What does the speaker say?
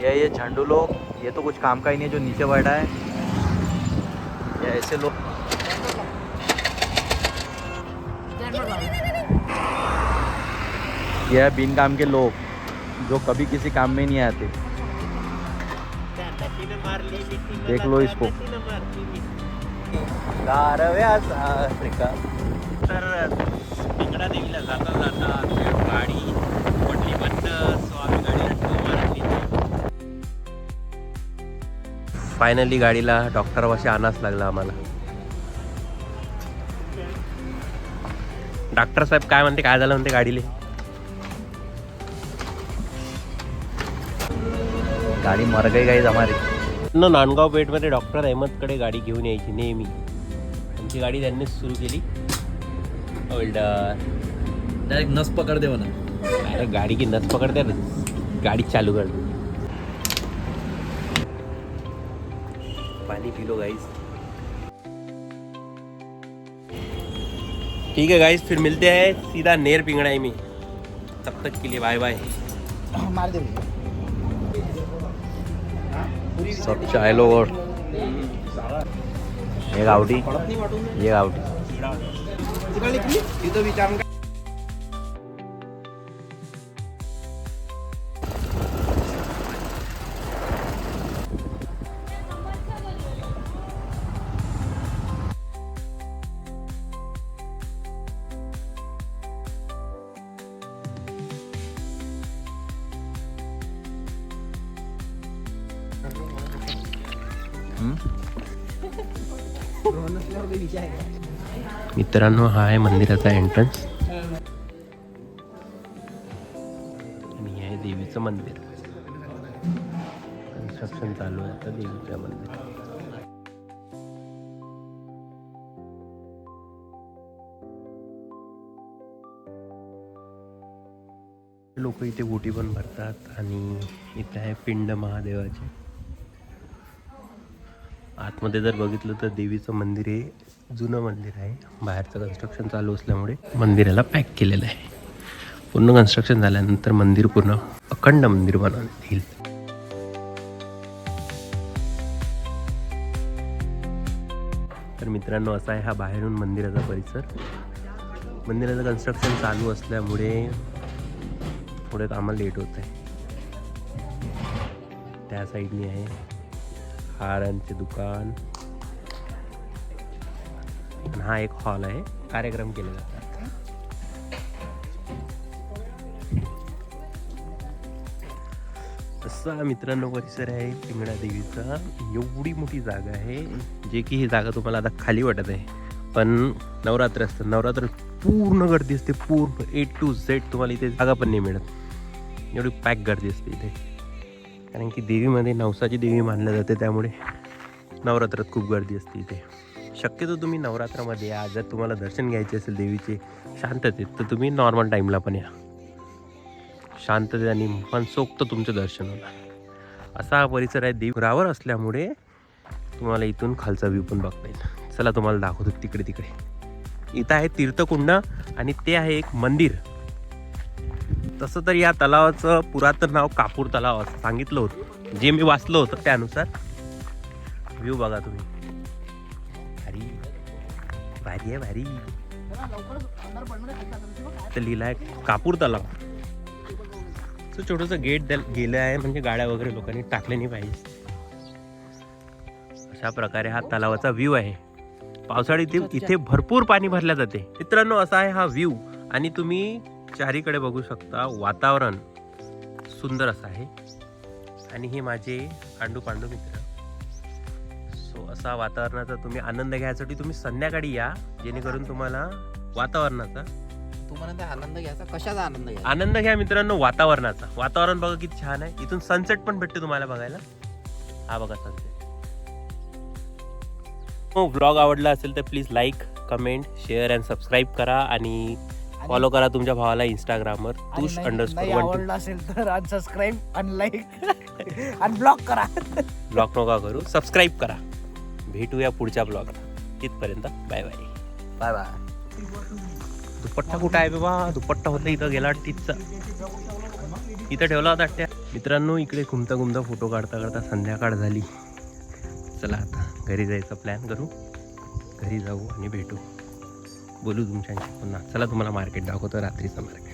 ये ये झंडू लोग, ये तो कुछ काम का ही नहीं है जो नीचे बैठा है। ये ऐसे लोग। ये बिन काम के लोग, जो कभी किसी काम में नहीं आते। देख लो इसको। गाडी बंद फायनली गाडीला डॉक्टर वाशी आणाच लागला आम्हाला. डॉक्टर साहेब काय म्हणते काय झालं म्हणते गाडीले? गाड़ी मर गई गाइस हमारी न नांदगाव पेठमध्ये डॉक्टर अहमदकडे गाडी घेऊन यायची नेहमी. आमची गाडी त्यांनीच सुरू केली. डायरेक्ट नस पकड़ दे म्हणा. अरे गाडी की नस पकडते ना. गाडी चालू कर. पानी पी लो गाइस ठीक है गाइस फिर मिलते हैं सीधा नेर पिंगड़ाई में. तब तक के लिए बाय बाय मार दे सब चाय लो और ये गावठी ये गावठी मित्रांनो हा आहे मंदिराचा एंट्रन्स आणि हे आहे देवीचं मंदिर. कन्स्ट्रक्शन चालू आहे आता देवीच्या मंदिर लोक इथे गोटी पण भरतात आणि इथे आहे पिंड महादेवाचे. आतमध्ये जर बघितलं तर देवीचं मंदिर हे जुनं मंदिर आहे. बाहेरचं कन्स्ट्रक्शन चालू असल्यामुळे मंदिराला पॅक केलेलं आहे. पूर्ण कन्स्ट्रक्शन झाल्यानंतर मंदिर पूर्ण अखंड मंदिर बनवण्यात येईल. तर मित्रांनो असा आहे हा बाहेरून मंदिराचा परिसर. मंदिराचं कन्स्ट्रक्शन चालू असल्यामुळे थोडं कामाला लेट होत आहे त्या साईडनी आहे. हारांचे दुकान। आणि हा एक हॉल आहे कार्यक्रम केले जातात असा मित्रांनो परिसर आहे पिंगळा देवीचा। एवढी मोठी जागा आहे जे की ही जागा तुम्हाला आता खाली वाटत आहे. पण नवरात्र असतं. नवरात्र पूर्ण गर्दी असते. पूर्ण ए टू झेड तुम्हाला इथे जागा पण नाही मिळत. एवढी पॅक गर्दी असते इथे. कारण की देवीमध्ये नवसाची देवी मानलं जाते त्यामुळे नवरात्रात खूप गर्दी असते इथे. शक्यतो तुम्ही नवरात्रामध्ये या जर तुम्हाला दर्शन घ्यायचे असेल देवीचे शांततेत तर तुम्ही नॉर्मल टाईमला पण या. शांततेत आणि मनसोक्त तुमचं दर्शन होणार. असा हा परिसर आहे देवरावर असल्यामुळे तुम्हाला इथून खालचा व्ह्यू पण बघता येईल. चला तुम्हाला दाखवतो तिकडे तिकडे इथं आहे तीर्थकुंड आणि ते आहे एक मंदिर. तसं तर या तलावाचं पुरातन नाव कापूर तलाव असं सांगितलं होतं. जे मी वाचलं होतं त्यानुसार. व्ह्यू बघा तुम्ही. भारी. भारी आहे भारी. तर लिहिलं आहे कापूर तलाव. तो छोटंसं गेट गेलं आहे म्हणजे गाड्या वगैरे लोकांनी टाकले नाही पाहिजे. अशा प्रकारे हा तलावाचा व्ह्यू आहे. पावसाळ्यात इथे इथे भरपूर पाणी भरल्या जाते. मित्रांनो असा आहे हा व्ह्यू आणि तुम्ही चारीकडे बघू शकता वातावरण सुंदर असं आहे. आणि हे माझे आंडू पांडू मित्र. सो असा वातावरणाचा तुम्ही आनंद घ्यायसाठी तुम्ही संध्याकाळी या जेणेकरून तुम्हाला वातावरणाचा तुम्हाला आनंद घ्यायचा? कशाचा आनंद घ्यायचा? आनंद घ्या मित्रांनो वातावरणाचा. वातावरण बघा किती छान आहे. इथून सनसेट पण भेटते तुम्हाला बघायला. हा बघा सनसेट हो ब्लॉग आवडला असेल तर please like comment share and subscribe करा. आणि फॉलो करा तुमच्या भावाला इंस्टाग्रामवर तुष नाही- अंडरस्कोर नाही वन टू आवडलं असेल तर अनसबस्क्राईब अनलाईक आणि ब्लॉक करा. ब्लॉग नका करू सबस्क्राईब करा. भेटूया पुढच्या ब्लॉगला तिथपर्यंत bye bye bye bye dupatta कुठं आहे बाबा? दुपट्टा होता इथं गेला टीचचा इथं ठेवला होता त्या मित्रांनो इकडे घुमता घुमता फोटो काढता काढता संध्याकाळ झाली. चला आता घरी जायचा प्लॅन करू. घरी जाऊ आणि भेटू. बोलू तुमच्याशी पुन्हा. चला तुम्हाला मार्केट दाखवतो रात्रीचं मार्केट